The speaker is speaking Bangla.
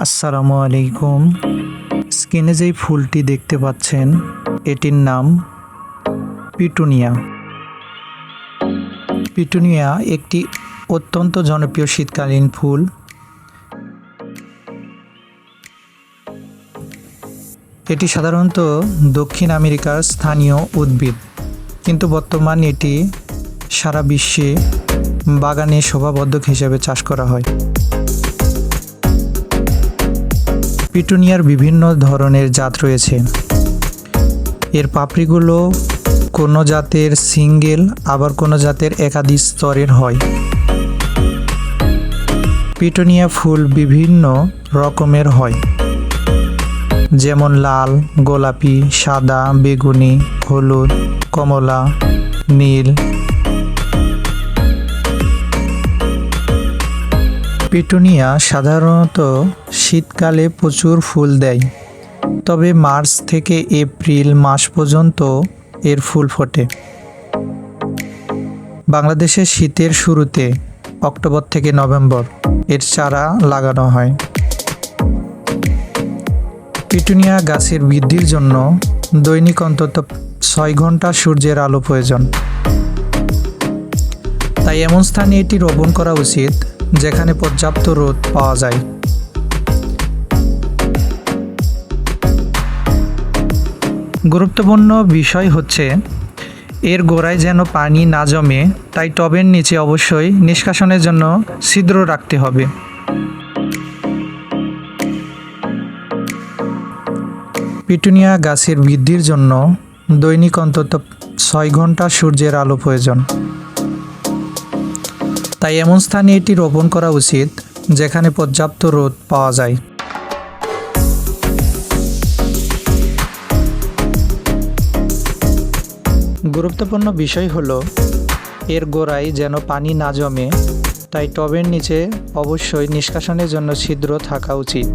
আসসালামু আলাইকুম। স্ক্রিনে যেই ফুলটি দেখতে পাচ্ছেন, এটির নাম পিটুনিয়া। পিটুনিয়া একটি অত্যন্ত জনপ্রিয় শীতকালীন ফুল। এটি সাধারণত দক্ষিণ আমেরিকার স্থানীয় উদ্ভিদ, কিন্তু বর্তমান এটি সারা বিশ্বে বাগানে শোভাবর্ধক হিসেবে চাষ করা হয়। পিটুনিয়ার বিভিন্ন ধরনের জাত রয়েছে। এর পাপড়িগুলো কোনো জাতের সিঙ্গেল, আবার কোনো জাতের একাধিক স্তরের হয়। পিটুনিয়া ফুল বিভিন্ন রকমের হয়। যেমন লাল, গোলাপি, সাদা, বেগুনি, হলুদ, কমলা, নীল। পিটুনিয়া সাধারণত শীতকালে প্রচুর ফুল দেয়। তবে মার্চ থেকে এপ্রিল মাস পর্যন্ত এর ফুল ফোটে। বাংলাদেশের শীতের শুরুতে অক্টোবর থেকে নভেম্বর এর চারা লাগানো হয়। পিটুনিয়া গাছের বৃদ্ধির জন্য দৈনিক অন্তত ছয় ঘণ্টা সূর্যের আলো প্রয়োজন। তাই এমন স্থানে এটি রোপণ করা উচিত যেখানে পর্যাপ্ত রোদ পাওয়া যায়। গুরুত্বপূর্ণ বিষয় হচ্ছে, এর গোড়ায় যেন পানি না জমে, তাই টবের নিচে অবশ্যই নিষ্কাশনের জন্য ছিদ্র রাখতে হবে। পিটুনিয়া গাছের বৃদ্ধির জন্য দৈনিক অন্তত ছয় ঘণ্টা সূর্যের আলো প্রয়োজন। তাই এমন স্থানে এটি রোপণ করা উচিত, যেখানে পর্যাপ্ত রোদ পাওয়া যায়। গুরুত্বপূর্ণ বিষয় হলো, এর গোড়ায় যেন পানি না জমে, তাই টবের নিচে অবশ্যই নিষ্কাশনের জন্য ছিদ্র থাকা উচিত।